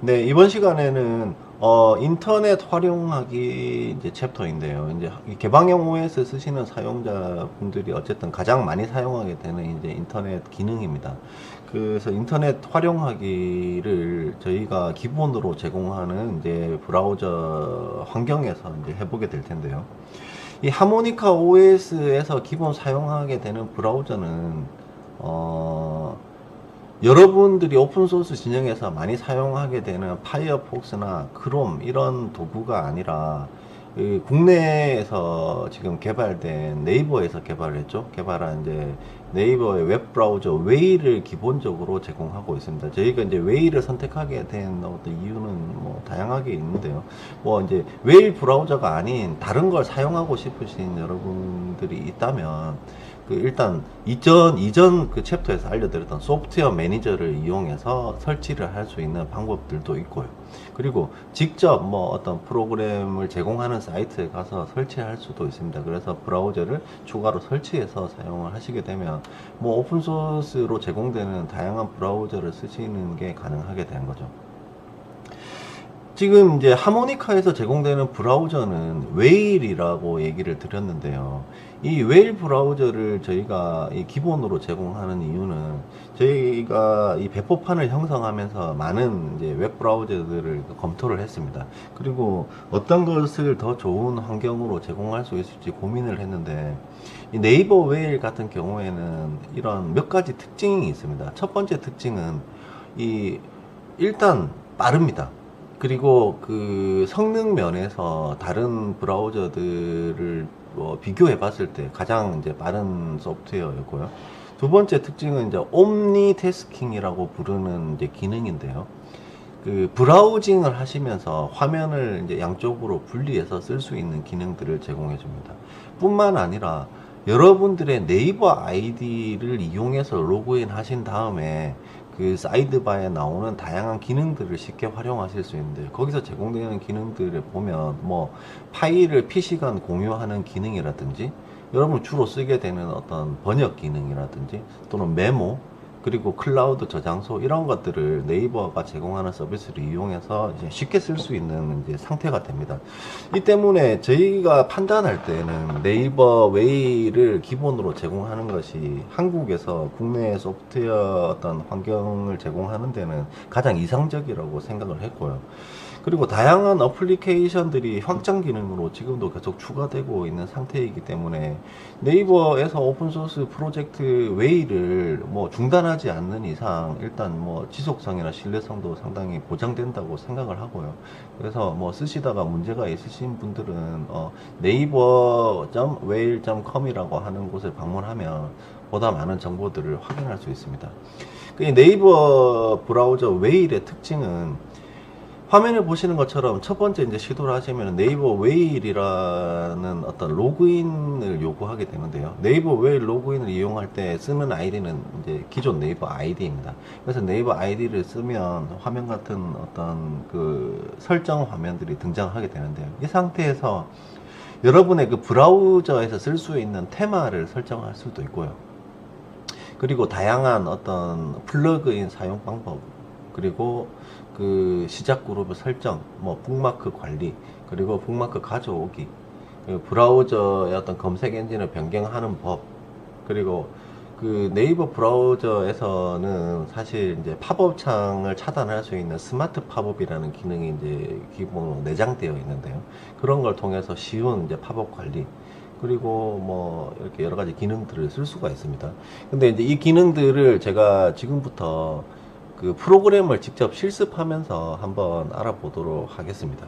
네, 이번 시간에는 어, 인터넷 활용하기 이제 챕터인데요. 이제 이 개방형 OS 쓰시는 사용자분들이 어쨌든 가장 많이 사용하게 되는 이제 인터넷 기능입니다. 그래서 인터넷 활용하기를 저희가 기본으로 제공하는 이제 브라우저 환경에서 이제 해보게 될 텐데요. 이 하모니카 OS에서 기본 사용하게 되는 브라우저는 어, 여러분들이 오픈소스 진영에서 많이 사용하게 되는 파이어폭스나 크롬 이런 도구가 아니라 이 국내에서 지금 개발된 네이버에서 개발했죠. 개발한 이제 네이버의 웹 브라우저 웨이를 기본적으로 제공하고 있습니다. 저희가 이제 웨이를 선택하게 된 어떤 이유는 뭐 다양하게 있는데요. 뭐 이제 웨이 브라우저가 아닌 다른 걸 사용하고 싶으신 여러분들이 있다면 그 일단 이전 이전 그 챕터에서 알려드렸던 소프트웨어 매니저를 이용해서 설치를 할 수 있는 방법들도 있고요. 그리고 직접 뭐 어떤 프로그램을 제공하는 사이트에 가서 설치할 수도 있습니다. 그래서 브라우저를 추가로 설치해서 사용을 하시게 되면 뭐 오픈 소스로 제공되는 다양한 브라우저를 쓰시는 게 가능하게 되는 거죠. 지금 이제 하모니카에서 제공되는 브라우저는 웨일이라고 얘기를 드렸는데요. 이 웨일 브라우저를 저희가 이 기본으로 제공하는 이유는 저희가 이 배포판을 형성하면서 많은 이제 웹 브라우저들을 검토를 했습니다. 그리고 어떤 것을 더 좋은 환경으로 제공할 수 있을지 고민을 했는데 이 네이버 웨일 같은 경우에는 이런 몇 가지 특징이 있습니다. 첫 번째 특징은 이 일단 빠릅니다. 그리고 그 성능 면에서 다른 브라우저들을 뭐 비교해 봤을 때 가장 이제 빠른 소프트웨어였고요. 두 번째 특징은 이제 옴니 태스킹이라고 부르는 이제 기능인데요. 그 브라우징을 하시면서 화면을 이제 양쪽으로 분리해서 쓸 수 있는 기능들을 제공해 줍니다. 뿐만 아니라 여러분들의 네이버 아이디를 이용해서 로그인 하신 다음에 그 사이드바에 나오는 다양한 기능들을 쉽게 활용하실 수 있는데 거기서 제공되는 기능들을 보면 뭐 파일을 PC간 공유하는 기능이라든지 여러분 주로 쓰게 되는 어떤 번역 기능이라든지 또는 메모 그리고 클라우드 저장소 이런 것들을 네이버가 제공하는 서비스를 이용해서 이제 쉽게 쓸 수 있는 이제 상태가 됩니다. 이 때문에 저희가 판단할 때는 네이버 웨이를 기본으로 제공하는 것이 한국에서 국내 소프트웨어 어떤 환경을 제공하는 데는 가장 이상적이라고 생각을 했고요. 그리고 다양한 어플리케이션들이 확장 기능으로 지금도 계속 추가되고 있는 상태이기 때문에 네이버에서 오픈소스 프로젝트 웨이를 뭐 중단하지 않는 이상 일단 뭐 지속성이나 신뢰성도 상당히 보장된다고 생각을 하고요. 그래서 뭐 쓰시다가 문제가 있으신 분들은 어 네이버.웨일.com이라고 하는 곳을 방문하면 보다 많은 정보들을 확인할 수 있습니다. 그 네이버 브라우저 웨일의 특징은 화면을 보시는 것처럼 첫 번째 이제 시도를 하시면 네이버 웨일이라는 어떤 로그인을 요구하게 되는데요. 네이버 웨일 로그인을 이용할 때 쓰는 아이디는 이제 기존 네이버 아이디입니다. 그래서 네이버 아이디를 쓰면 화면 같은 어떤 그 설정 화면들이 등장하게 되는데요. 이 상태에서 여러분의 그 브라우저에서 쓸 수 있는 테마를 설정할 수도 있고요. 그리고 다양한 어떤 플러그인 사용 방법 그리고 그 시작 그룹의 설정, 뭐 북마크 관리, 그리고 북마크 가져오기, 그리고 브라우저의 어떤 검색 엔진을 변경하는 법, 그리고 그 네이버 브라우저에서는 사실 이제 팝업 창을 차단할 수 있는 스마트 팝업이라는 기능이 이제 기본으로 내장되어 있는데요. 그런 걸 통해서 쉬운 이제 팝업 관리, 그리고 뭐 이렇게 여러 가지 기능들을 쓸 수가 있습니다. 근데 이제 이 기능들을 제가 지금부터 그 프로그램을 직접 실습하면서 한번 알아보도록 하겠습니다.